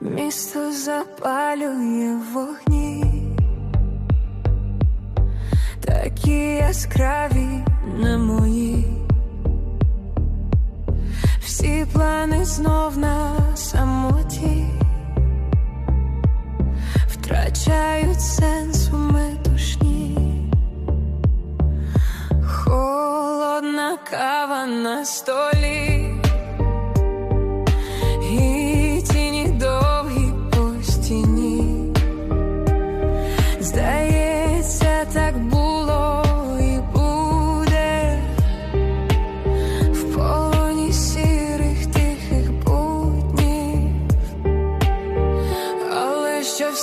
Місто запалює вогні, такі яскраві не мої. Всі плани знов на самоті втрачають сенс у метушні. Кава на столі. І тіні довгі полоні сірих тихих буднів, але що в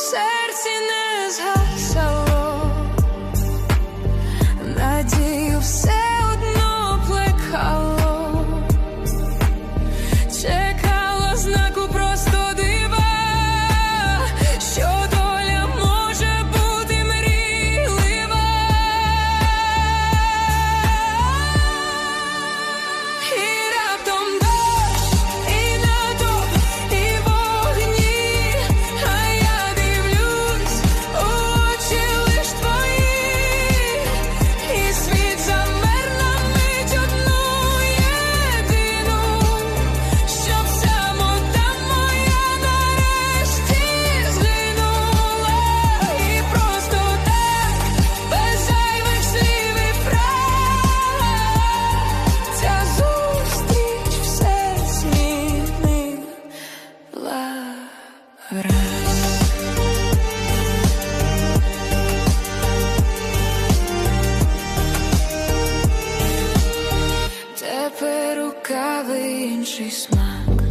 кави інший смак,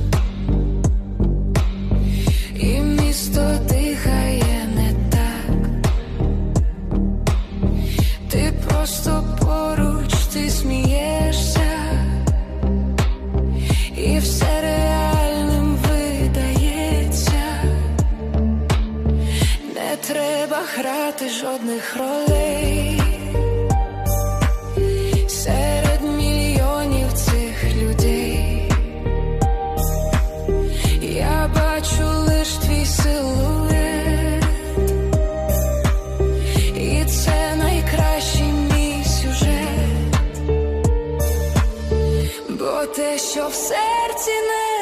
і місто дихає не так. Ти просто поруч, ти смієшся, і все реальним видається. Не треба грати жодних ролей. Що в серці не